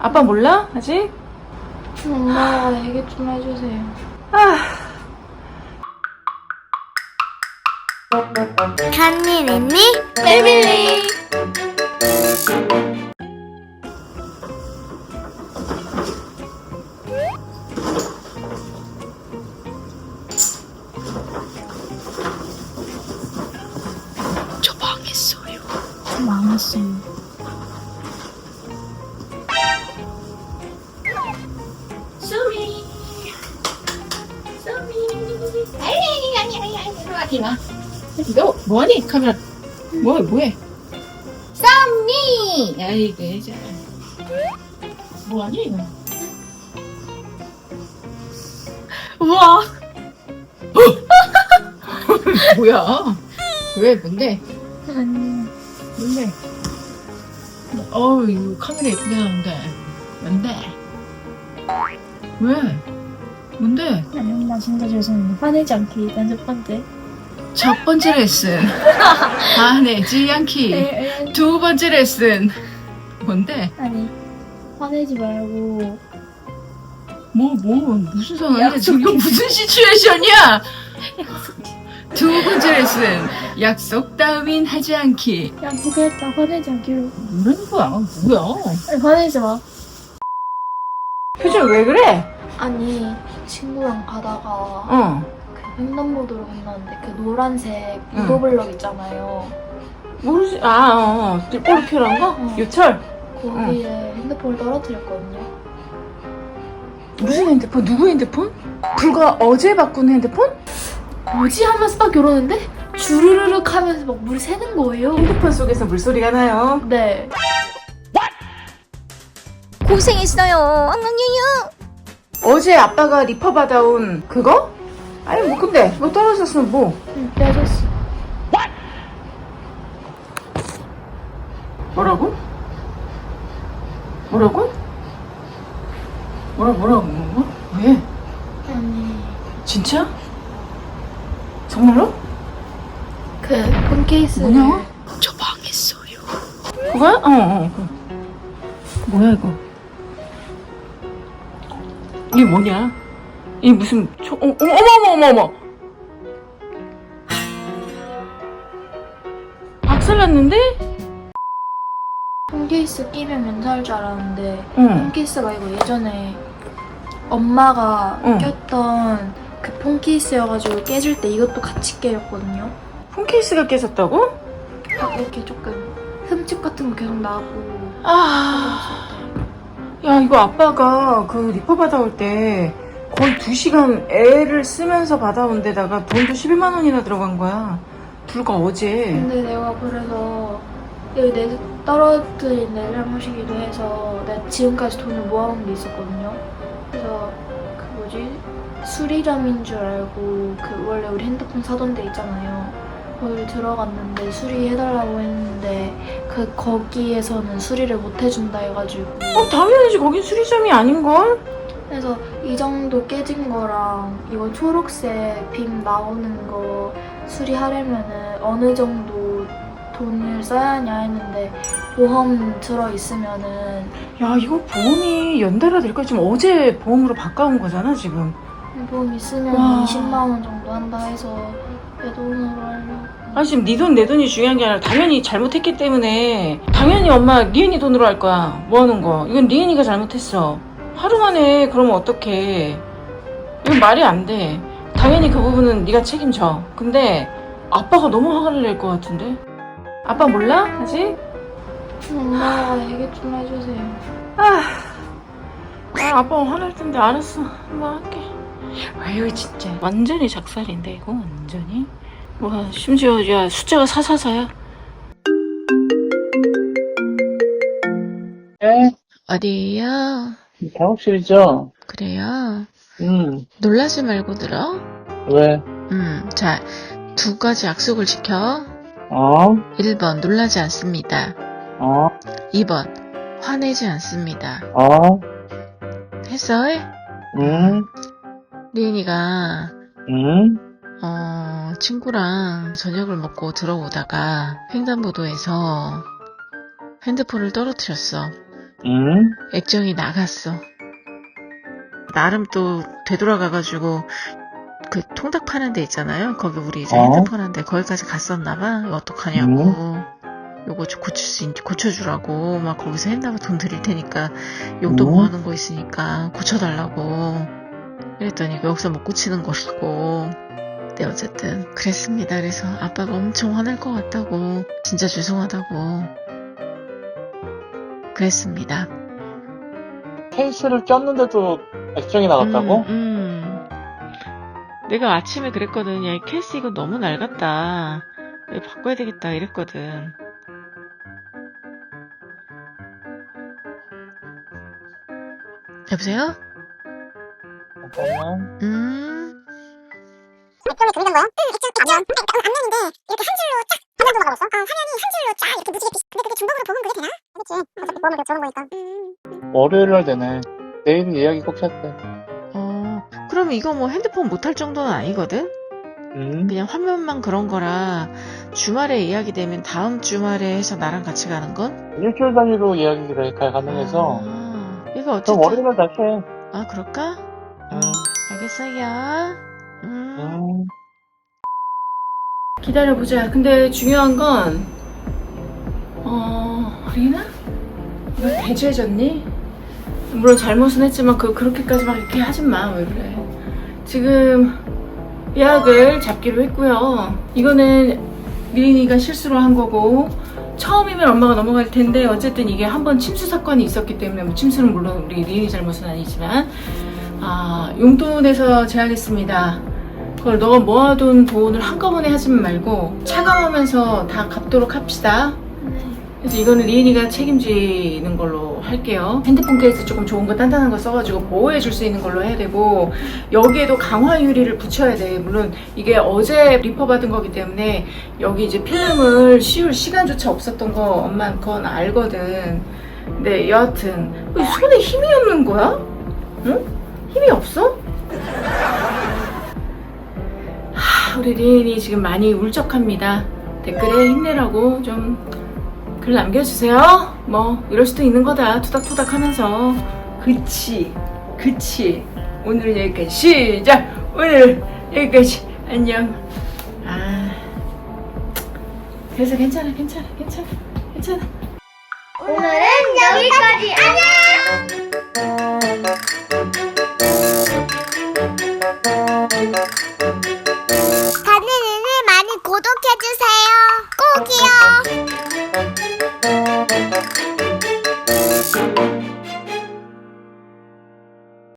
아빠 몰라? 아직? 엄마가 얘기 좀 해주세요. 간니 랜니 패밀리. 저 망했어요. 망했어요. 마너 뭐하니? 카메라. 뭐해, 뭐해? 썸미 아이고, 이제. 뭐하니, 이거? 우와. 뭐야? 왜, 뭔데? 아니, 뭔데? 어우, 이거 카메라 예쁘게 나오는데. 뭔데? 왜? 뭔데? 아니 엄마 진짜 죄송해요. 화내지 않기 일단 첫 번째. 첫 번째 레슨. 화내지 않기. 에, 두 번째 레슨. 뭔데? 아니 화내지 말고 뭐, 뭐, 무슨 상황이야? 약속. 지금 이거 무슨 시츄에이션이야? 두 번째 레슨. 약속 따윈 하지 않기. 약속했다 화내지 않기로. 뭐라는 거야? 뭐야? 아니, 화내지 마. 표정 왜 그래? 아니 친구랑 가다가 어. 그 횡단보도를 건너는데 그 노란색 응. 무도블럭 있잖아요. 모르지. 아, 어, 어. 뽀르피란 거? 어. 요철? 거기에 핸드폰을 떨어뜨렸거든요. 무슨 핸드폰? 누구 핸드폰? 불과 어제 바꾼 핸드폰? 뭐지 하면서 딱 이러는데 주르르륵 하면서 막 물이 새는 거예요. 핸드폰 속에서 물소리가 나요. 네. 고생했어요 엉엉유유 어제 아빠가 리퍼 받아온 그거? 아니, 뭐, 근데, 뭐 떨어졌으면 뭐. 응, 빼줬어. 뭐라고? 뭐라고? 뭐라, 뭐라고? 뭐? 왜? 아니 진짜? 정말로? 그폰 케이스를 뭐냐? 저 망했어요. 그거야? 어, 어. 그거. 뭐야, 이거? 이게 뭐냐? 이게 무슨, 초, 어, 어머, 어머, 어머, 어머! 박살났는데? 폰 케이스 끼면 괜찮을 줄 알았는데 응. 폰 케이스가 이거 예전에 엄마가 응. 꼈던 그 폰 케이스여가지고 깨질 때 이것도 같이 깨졌거든요. 폰 케이스가 깨졌다고? 막 이렇게 조금 흠집 같은 거 계속 나고 아. 야, 이거 아빠가 그 리퍼 받아올 때 거의 2시간 애를 쓰면서 받아온 데다가 돈도 11만 원이나 들어간 거야. 불과 어제. 근데 내가 그래서 여기 내 떨어뜨린 내 잘못이기도 해서 내가 지금까지 돈을 모아온 게 있었거든요. 그래서 그 뭐지 수리점인 줄 알고 그 원래 우리 핸드폰 사던 데 있잖아요. 거기 들어갔는데 수리해달라고 했는데 그 거기에서는 수리를 못 해준다 해가지고 어, 당연히지. 거긴 수리점이 아닌걸? 그래서 이 정도 깨진 거랑 이거 초록색 빔 나오는 거 수리하려면은 어느 정도 돈을 써야 하냐 했는데 보험 들어 있으면은 야, 이거 보험이 연달아 될 거야. 지금 어제 보험으로 바꿔온 거잖아, 지금. 보험 있으면 와. 20만 원 정도 한다 해서 내 돈으로 하려고 아, 지금 네 돈, 내 돈이 중요한 게 아니라 당연히 잘못했기 때문에 당연히 엄마 리은이 돈으로 할 거야. 뭐 하는 거. 이건 리은이가 잘못했어. 하루 만에 그러면 어떡해. 이건 말이 안 돼. 당연히 그 부분은 네가 책임져. 근데 아빠가 너무 화를 낼 것 같은데? 아빠 몰라? 아직? 엄마가 얘기 좀 해주세요 아, 아 아빠 화낼 텐데 알았어. 한번 할게. 아유 진짜 완전히 작살인데 이거 완전히. 와 심지어 야 숫자가 사사사야. 네, 어디에요? 작업실이죠? 그래요? 음, 놀라지 말고 들어. 왜? 음, 자, 두 가지 약속을 지켜. 어? 1번, 놀라지 않습니다. 어? 2번, 화내지 않습니다. 어? 했어? 음? 리인이가, 음? 어, 친구랑 저녁을 먹고 들어오다가 횡단보도에서 핸드폰을 떨어뜨렸어. 응? 액정이 나갔어. 나름 또 되돌아가가지고 그 통닭 파는 데 있잖아요. 거기 우리 이제 어? 핸드폰 한데 거기까지 갔었나봐. 이거 어떡하냐고. 요거 좀 고칠 수 있는지 고쳐주라고 막 거기서 했나봐 돈 드릴 테니까 용돈 어? 모아놓은 거 있으니까 고쳐달라고 그랬더니 여기서 못 고치는 거라고 네 어쨌든 그랬습니다 그래서 아빠가 엄청 화날 것 같다고 진짜 죄송하다고 그랬습니다 케이스를 꼈는데도 액정이 나갔다고? 음, 음. 내가 아침에 그랬거든. 야, 이 케이스 이거 너무 낡았다. 이거 바꿔야 되겠다. 이랬거든. 여보세요? 잠깐만. 음, 액정을 돌리는 거야? 응, 액정 앞면. 앞면인데 이렇게 한 줄로 쫙 화면 도막아봤어? 어, 화면이 한 줄로 쫙 이렇게 무지개 빛. 근데 그게 중복으로 되나? 그렇지. 그렇게 적은 거니까. 음. 월요일 날 되네. 내일 예약이 꼭 찼대. 어, 그럼 이거 뭐 핸드폰 못할 정도는 아니거든? 응? 그냥 화면만 그런 거라 주말에 예약이 되면 다음 주말에 해서 나랑 같이 가는 건? 일주일 단위로 예약이 가- 가능해서. 아, 이거 어쨌든. 월요일 날 다시 해. 아, 그럴까? 응. 알겠어요. 음. 응. 기다려보자. 근데 중요한 건, 어, 리나? 너 대죄졌니? 물론 잘못은 했지만 그 그렇게까지 막 이렇게 하진 마. 왜 그래? 지금 예약을 잡기로 했고요. 이거는 리인이가 실수로 한 거고 처음이면 엄마가 넘어갈 텐데 어쨌든 이게 한 번 침수 사건이 있었기 때문에 뭐 침수는 물론 우리 리인이 잘못은 아니지만 아 용돈에서 제하겠습니다. 그걸 너가 모아둔 돈을 한꺼번에 하지 말고 차감하면서 다 갚도록 합시다. 그래서 이거는 리인이가 책임지는 걸로 할게요. 핸드폰 케이스 조금 좋은 거 단단한 거 써가지고 보호해 줄 수 있는 걸로 해야 되고 여기에도 강화 유리를 붙여야 돼. 물론 이게 어제 리퍼 받은 거기 때문에 여기 이제 필름을 씌울 시간조차 없었던 거 엄마 그건 알거든. 근데 여하튼 왜 손에 힘이 없는 거야? 응? 힘이 없어? 하, 우리 리인이 지금 많이 울적합니다. 댓글에 힘내라고 좀 글 남겨주세요. 뭐 이럴 수도 있는 거다. 투닥투닥 하면서. 그치, 그치. 오늘은 여기까지 시작. 오늘 여기까지 안녕. 아, 그래서 괜찮아, 괜찮아, 괜찮아, 괜찮아. 오늘은 여기까지. 안녕!